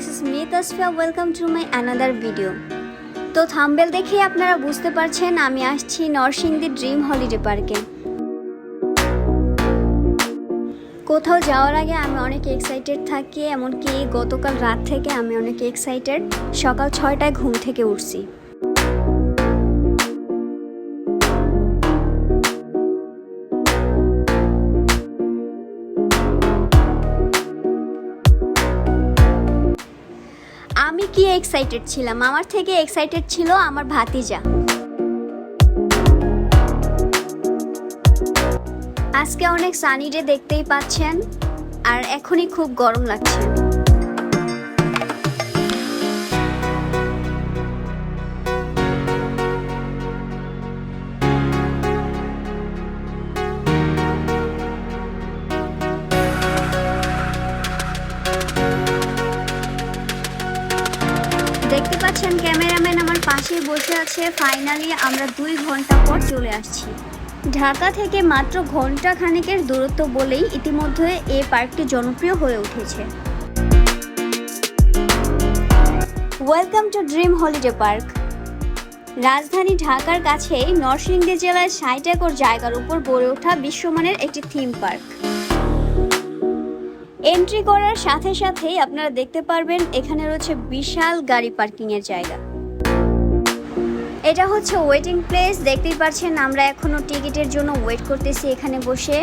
This is me Tasfia welcome to my another video তো thumbnail দেখে আপনারা বুঝতে পারছেন, আমি আসছি নরসিংদী ড্রিম হলিডে পার্কে কোথাও যাওয়ার আগে আমি অনেক এক্সাইটেড থাকি, এমনকি গতকাল রাত থেকে আমি অনেক এক্সাইটেড সকাল ছয়টায় ঘুম থেকে উঠছি। এক্সাইটেড ছিলাম। আমার থেকে এক্সাইটেড ছিল আমার ভাতিজা। আজকে অনেক সানি ডে দেখতেই পাচ্ছেন, আর এখনই খুব গরম লাগছে। দেখতে পাচ্ছেন ক্যামেরাম্যান আমার পাশেই বসে আছে। ফাইনালি আমরা দুই ঘণ্টা পর চলে আসছি। ঢাকা থেকে মাত্র ঘণ্টা খানেকের দূরত্ব বলেই ইতিমধ্যে এ পার্কটি জনপ্রিয় হয়ে উঠেছে। Welcome to Dream Holiday Park রাজধানী ঢাকার কাছেই নরসিংদী জেলার ষাট একর জায়গার উপর গড়ে ওঠা বিশ্বমানের একটি থিম পার্ক এন্ট্রি করার সাথে সাথেই আপনারা দেখতে পারবেন এখানে রয়েছে বিশাল গাড়ি পার্কিং এর জায়গা। এটা হচ্ছে ওয়েটিং প্লেস দেখতেই পাচ্ছেন আমরা এখনও টিকিটের জন্য ওয়েট করতেছি এখানে বসে।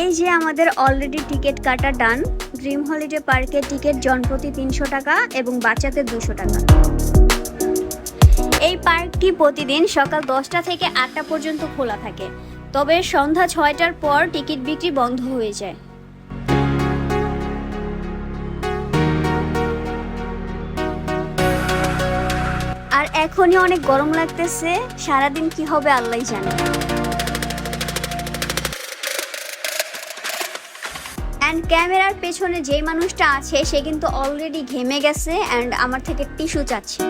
এই যে আমাদের অলরেডি টিকিট কাটা ডান ড্রিম হলিডে পার্কের টিকিট জনপ্রতি তিনশো টাকা এবং বাচ্চাদের দুশো টাকা। এই পার্কটি প্রতিদিন সকাল দশটা থেকে আটটা পর্যন্ত খোলা থাকে। তবে সন্ধ্যা ছয়টার পর টিকিট বিক্রি বন্ধ হয়ে যায়। আর এখনই অনেক গরম লাগতেছে। সারাদিন কি হবে আল্লাহ জানে। অ্যান্ড ক্যামেরার পেছনে যেই মানুষটা আছে, সে কিন্তু অলরেডি ঘেমে গেছে অ্যান্ড আমার থেকে টিস্যু চাচ্ছে।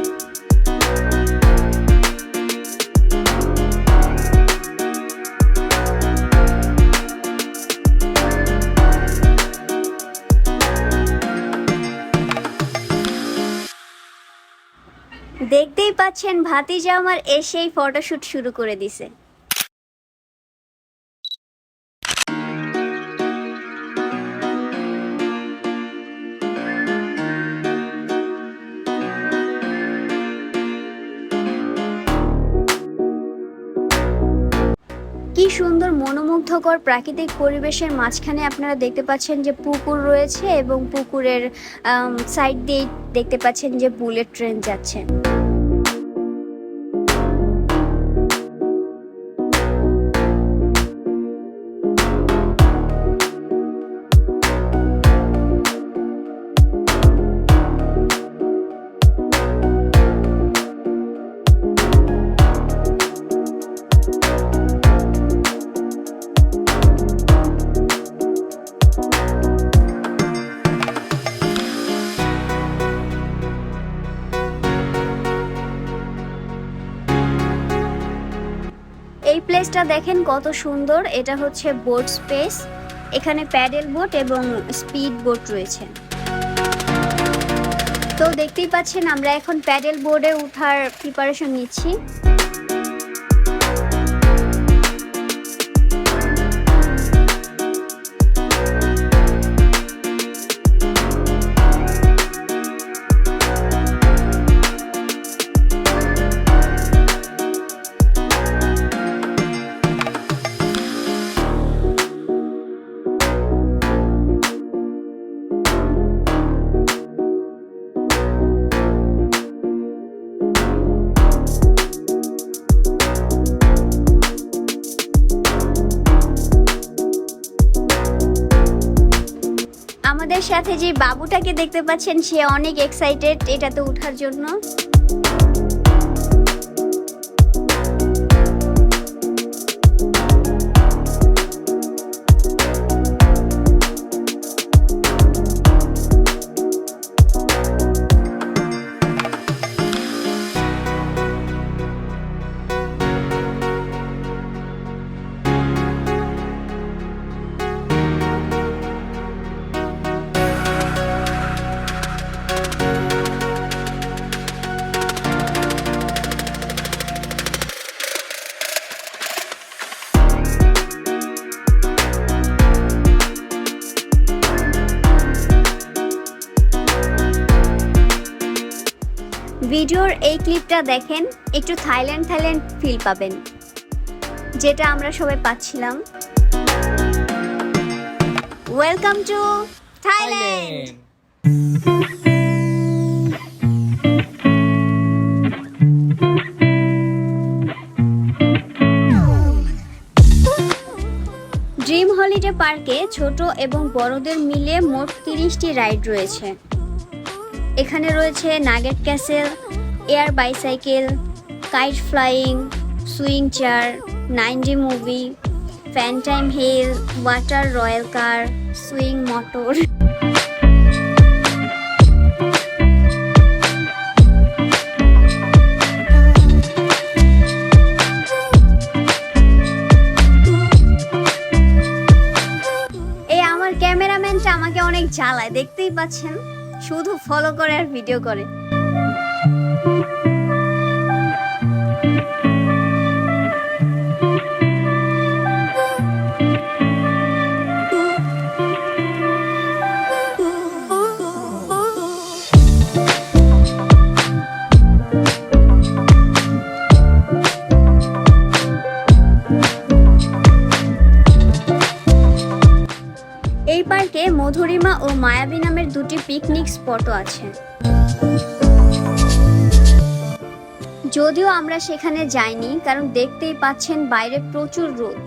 দেখতেই পাচ্ছেন, ভাতিজা আমার এসেই ফটোশুট শুরু করে দিছে। সুন্দর, মনোমুগ্ধকর প্রাকৃতিক পরিবেশের মাঝখানে আপনারা দেখতে পাচ্ছেন যে পুকুর রয়েছে এবং পুকুরের সাইড দিয়ে দেখতে পাচ্ছেন যে বুলেট ট্রেন যাচ্ছে। এই প্লেসটা দেখেন কত সুন্দর। এটা হচ্ছে বোট স্পেস এখানে প্যাডেল বোট এবং স্পিড বোট রয়েছে। তো দেখতেই পাচ্ছেন, আমরা এখন প্যাডেল বোর্ডে উঠার প্রিপারেশন নিচ্ছি। আমাদের সাথে যে বাবুটাকে দেখতে পাচ্ছেন সে অনেক এক্সাইটেড এটাতে উঠার জন্য। পর এই ক্লিপটা দেখেন, একটু থাইল্যান্ড থাইল্যান্ড ফিল পাবেন, যেটা আমরা সবাই পাচ্ছিলাম। Welcome to Thailand Dream Holiday পার্কে ছোট এবং বড়দের মিলে মোট তিরিশটি রাইড রয়েছে। এখানে রয়েছে nugget castle, air bicycle, kite flying, swing chair, nine D movie, fun time hill, water royal car, swing motor. ক্যামেরাম্যানটা আমাকে অনেক জ্বালায়, দেখতেই পাচ্ছেন? শুধু ফলো করে আর ভিডিও করে। স্পটও আছে। যদিও আমরা সেখানে যাইনি, কারণ দেখতেই পাচ্ছেন বাইরে প্রচুর রোদ।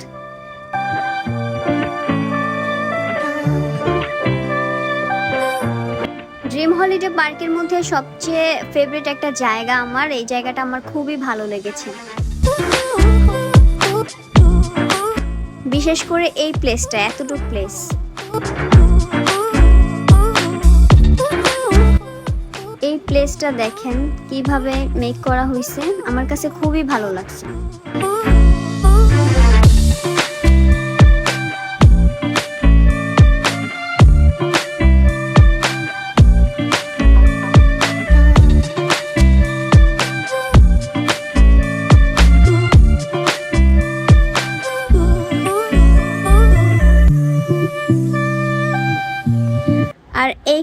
ড্রিম হলিডে পার্কের মধ্যে সবচেয়ে ফেভারিট একটা জায়গা আমার, এই জায়গাটা আমার খুবই ভালো লেগেছে। বিশেষ করে এই প্লেসটা এতটুকু প্লেস প্লেসটা দেখেন কীভাবে মেক করা হয়েছে আমার কাছে খুবই ভালো লাগছে।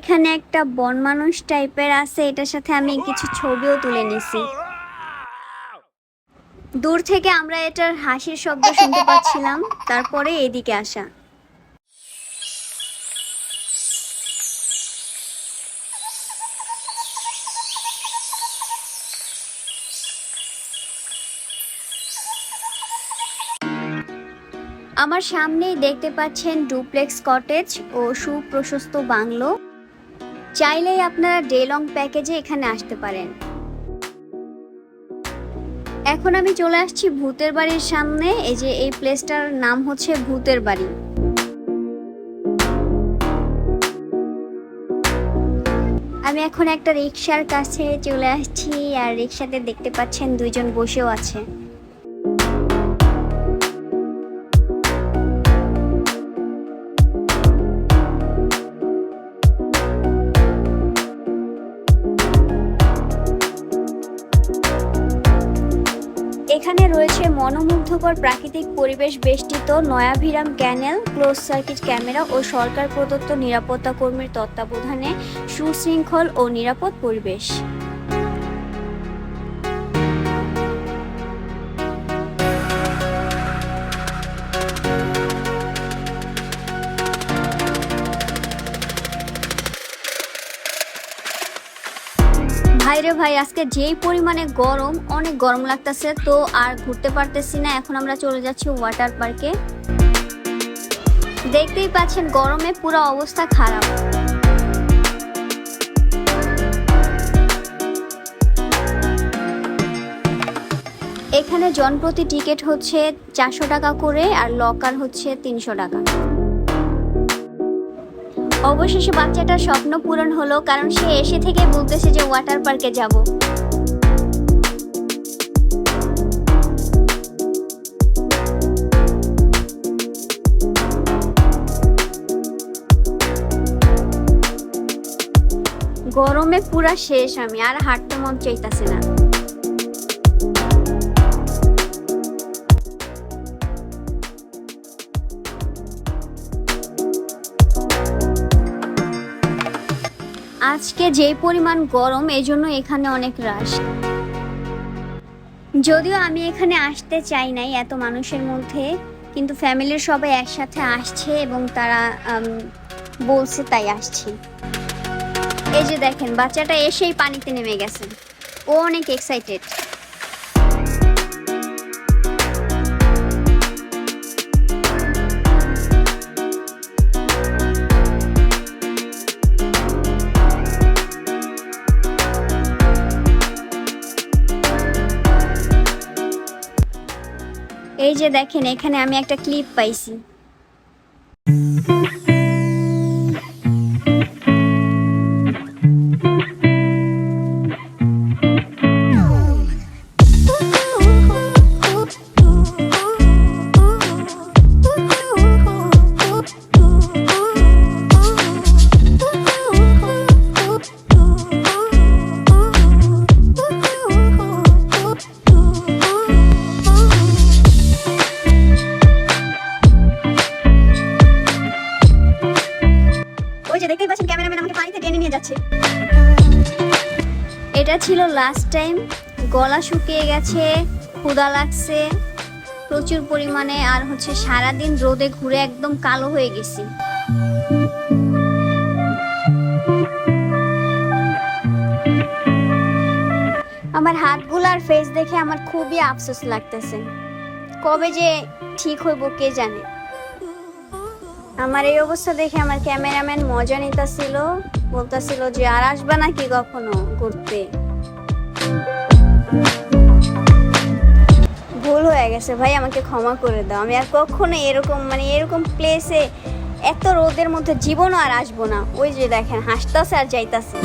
আর এইখানে একটা বন মানুষ টাইপের আছে, এটার সাথে আমি কিছু ছবিও তুলে নিছি। দূর থেকে আমরা এটার হাসির শব্দ শুনতে পাচ্ছিলাম, তারপরে এদিকে আসা। আমার সামনেই দেখতে পাচ্ছেন ডুপ্লেক্স কটেজ ও সুপ্রশস্ত বাংলো। চাইলেই আপনারা ডে লং প্যাকেজে এখানে আসতে পারেন। এখন আমি চলে আসছি ভূতের বাড়ির সামনে, এই যে এই প্লেসটার নাম হচ্ছে ভূতের বাড়ি। আমি এখন একটা রিক্সার কাছে চলে আসছি, আর রিক্সাতে দেখতে পাচ্ছেন দুইজন বসেও আছে। এখানে রয়েছে মনোমুগ্ধকর প্রাকৃতিক পরিবেশ বেষ্টিত নয়াভিরাম ক্যানেল, ক্লোজ সার্কিট ক্যামেরা ও সরকার প্রদত্ত নিরাপত্তা কর্মীর তত্ত্বাবধানে সুশৃঙ্খল ও নিরাপদ পরিবেশ। ভাইরে ভাই, আজকে যেই পরিমাণে গরম, অনেক গরম লাগতেছে, তো আর ঘুরতে পারতেছি না। এখন আমরা চলে যাচ্ছি ওয়াটার পার্কে দেখতেই পাচ্ছেন, গরমে পুরো অবস্থা খারাপ। এখানে জনপ্রতি টিকিট হচ্ছে চারশো টাকা করে আর লকার হচ্ছে তিনশো টাকা। অবশেষে বাচ্চাটার স্বপ্ন পূরণ হলো, কারণ সে এসে থেকে বলতেছে যে ওয়াটার পার্কে যাব। গরমে পুরা শেষ আমি, আর হাঁটতে মন চাইতাছে না। আজকে যে পরিমাণ গরম এই জন্য এখানে অনেক রাশ। যদিও আমি এখানে আসতে চাই নাই এত মানুষের মধ্যে, কিন্তু ফ্যামিলির সবাই একসাথে আসছে এবং তারা বলছে তাই আসছি। এই যে দেখেন, বাচ্চাটা এসেই পানিতে নেমে গেছে। ও অনেক এক্সাইটেড এই যে দেখেন এখানে আমি একটা ক্লিপ পাইছি। গলা শুকিয়ে গেছে ক্ষুদা লাগছে। প্রচুর পরিমাণে আর হচ্ছে সারাদিন রোদে ঘুরে একদম কালো হয়ে গেছি। আমার হাতগুলো আর ফেস দেখে আমার খুবই আফসোস লাগতেছে। কবে যে ঠিক হইব কে জানে? আমার এই অবস্থা দেখে আমার ক্যামেরাম্যান মজা নিতেছিল, বলতেছিল যে আর আসবা নাকি কখনো ঘুরতে? ভুল হয়ে গেছে ভাই, আমাকে ক্ষমা করে দাও। আমি আর কখনো এরকম মানে এরকম প্লেসে এত রোদের মধ্যে জীবনও আর আসব না। ওই যে দেখেন, হাসতাছে আর যাইতাছে।